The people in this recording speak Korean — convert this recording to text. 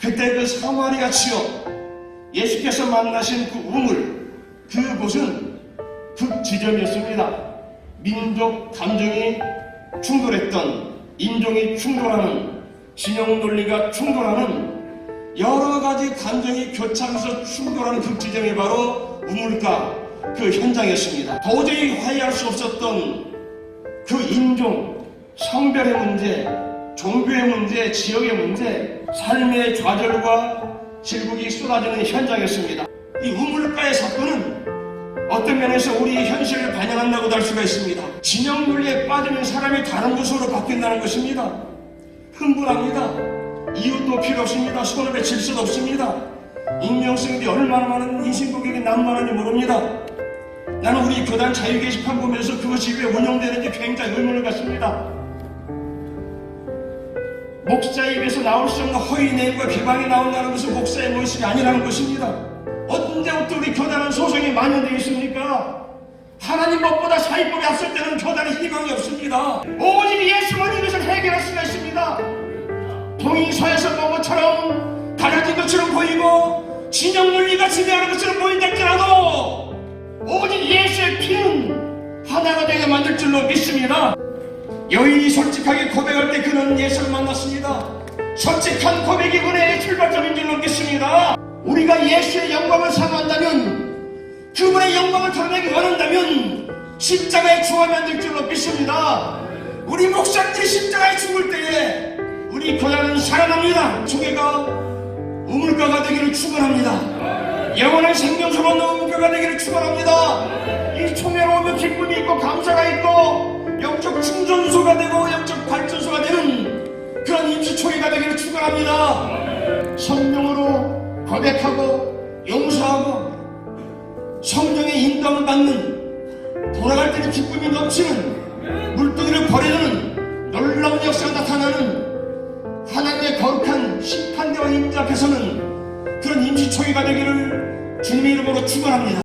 그때 그 사마리아 지역 예수께서 만나신 그 우물 그곳은 극지점이었습니다. 민족 감정이 충돌했던 인종이 충돌하는 진영 논리가 충돌하는 여러 가지 감정이 교차하면서 충돌하는 극지점이 바로 우물가 그 현장이었습니다. 도저히 화해할 수 없었던 그 인종, 성별의 문제, 종교의 문제, 지역의 문제, 삶의 좌절과 질국이 쏟아지는 현장이었습니다. 이 우물가의 사건은 어떤 면에서 우리의 현실을 반영한다고도 할 수가 있습니다. 진영 논리에 빠지면 사람이 다른 곳으로 바뀐다는 것입니다. 흥분합니다. 이유도 필요 없습니다. 손업에 질서도 없습니다. 익명성이 얼마나 많은 인신 고객이 난무하는지 모릅니다. 나는 우리 교단 자유 게시판 보면서 그것이 왜 운영되는지 굉장히 의문을 갖습니다. 목사 입에서 나올 수 없는 허위 내용과 비방이 나온다는 것은 목사의 모습이 아니라는 것입니다. 언제부터 우리 교단은 소송이 만연되어 있습니까? 하나님 법보다 사회법이 앞설 때는 교단에 희망이 없습니다. 오직 예수만 이것을 해결할 수가 있습니다. 동의서에서 본 것처럼 달라진 것처럼 보이고 진영 논리가 지배하는 것처럼 보인다 할지라도 오직 예수의 피는 하나가 되게 만들 줄로 믿습니다. 여인이 솔직하게 고백할 때 그는 예수를 만났습니다. 솔직한 고백이 그의 출발점인 줄 믿습니다. 우리가 예수의 영광을 사모한다면 그분의 영광을 드러내기 원한다면 십자가에 죽어야 될 줄로 믿습니다. 우리 목사들이 십자가에 죽을 때에 우리 교단은 살아납니다. 조개가 우물가가 되기를 축원합니다. 영원한 생명수로 그런 임시총회가 되기를 축원합니다. 성령으로 고백하고 용서하고 성령의 인도을 받는 돌아갈 때는 기쁨이 넘치는 물동이를 버리는 놀라운 역사가 나타나는 하나님의 거룩한 심판대와 인자 앞에서는 그런 임시총회가 되기를 주님의 이름으로 축원합니다.